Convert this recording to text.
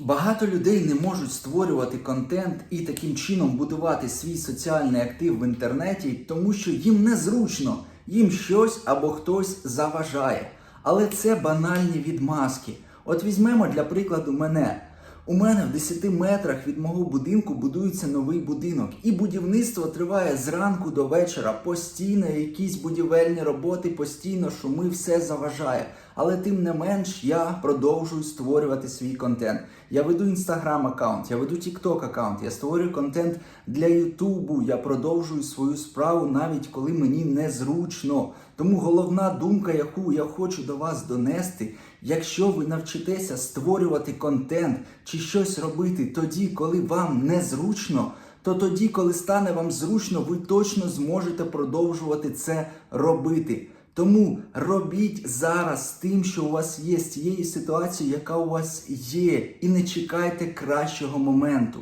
Багато людей не можуть створювати контент і таким чином будувати свій соціальний актив в інтернеті, тому що їм незручно, їм щось або хтось заважає. Але це банальні відмазки. От візьмемо для прикладу мене. У мене в 10 метрах від мого будинку будується новий будинок, і будівництво триває зранку до вечора. Постійно якісь будівельні роботи, постійно шуми, все заважає. Але тим не менш я продовжую створювати свій контент. Я веду інстаграм аккаунт, я веду тікток аккаунт, я створюю контент для Ютубу. Я продовжую свою справу навіть коли мені незручно. Тому головна думка, яку я хочу до вас донести, якщо ви навчитеся створювати контент чи щось робити тоді, коли вам незручно, то тоді, коли стане вам зручно, ви точно зможете продовжувати це робити. Тому робіть зараз тим, що у вас є, з тією ситуацією, яка у вас є, і не чекайте кращого моменту.